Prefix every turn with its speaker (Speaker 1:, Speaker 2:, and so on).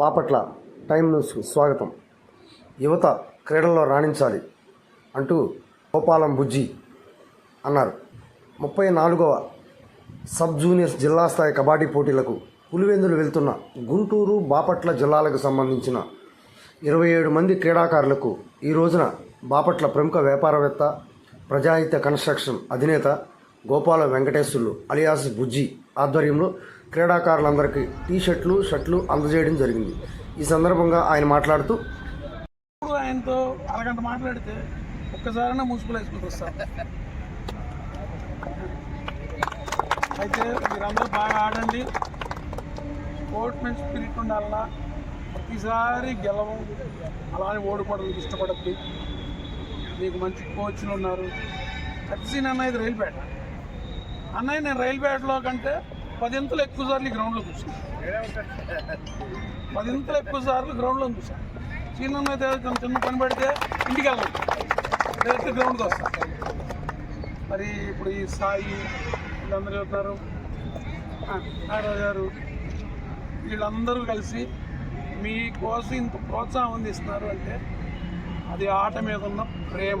Speaker 1: Bapatla time న్యూస్కు స్వాగతం. యువత క్రీడల్లో రాణించాలి అంటూ గోపాలం బుజ్జి అన్నారు. ముప్పై నాలుగవ సబ్ జూనియర్స్ జిల్లా స్థాయి కబడ్డీ పోటీలకు పులివెందులు వెళ్తున్న గుంటూరు బాపట్ల జిల్లాలకు సంబంధించిన ఇరవై ఏడు మంది క్రీడాకారులకు ఈ రోజున బాపట్ల ప్రముఖ వ్యాపారవేత్త ప్రజాహిత కన్స్ట్రక్షన్ అధినేత గోపాల వెంకటేశ్వర్లు అలియాస్ బుజ్జి ఆధ్వర్యంలో క్రీడాకారులందరికీ టీ షర్ట్లు షర్ట్లు అందజేయడం జరిగింది. ఈ సందర్భంగా ఆయన మాట్లాడుతూ
Speaker 2: ఇప్పుడు ఆయనతో అరగంట మాట్లాడితే ఒక్కసారైనా ముసుగులు వేసుకుంటూ వస్తాను అయితే మీరందరూ బాగా ఆడండి. స్పోర్ట్మెన్ స్పిరిట్ ఉండాలన్నా ప్రతిసారి గెలవం అలానే ఓడిపోవడం ఇష్టపడద్దు. మీకు మంచి కోచ్లు ఉన్నారు. కత్తిసీన్ అన్నది రైల్పేట. అన్నయ్య నేను రైల్పేటలో కంటే పదింతలు ఎక్కువ సార్లు ఈ గ్రౌండ్లో చూసాను పదింతలు ఎక్కువ సార్లు గ్రౌండ్లో చూసాను చిన్న అయితే కొంచెం చిన్న పని పెడితే ఇంటికి వెళ్ళాలి డైరెక్ట్ గ్రౌండ్కి వస్తాను మరి ఇప్పుడు ఈ సాయి వీళ్ళందరూ చెప్తారు నాగరాజు గారు వీళ్ళందరూ కలిసి మీకోసం ఇంత ప్రోత్సాహం అందిస్తున్నారు అంటే అది ఆట మీద ఉన్న ప్రేమ.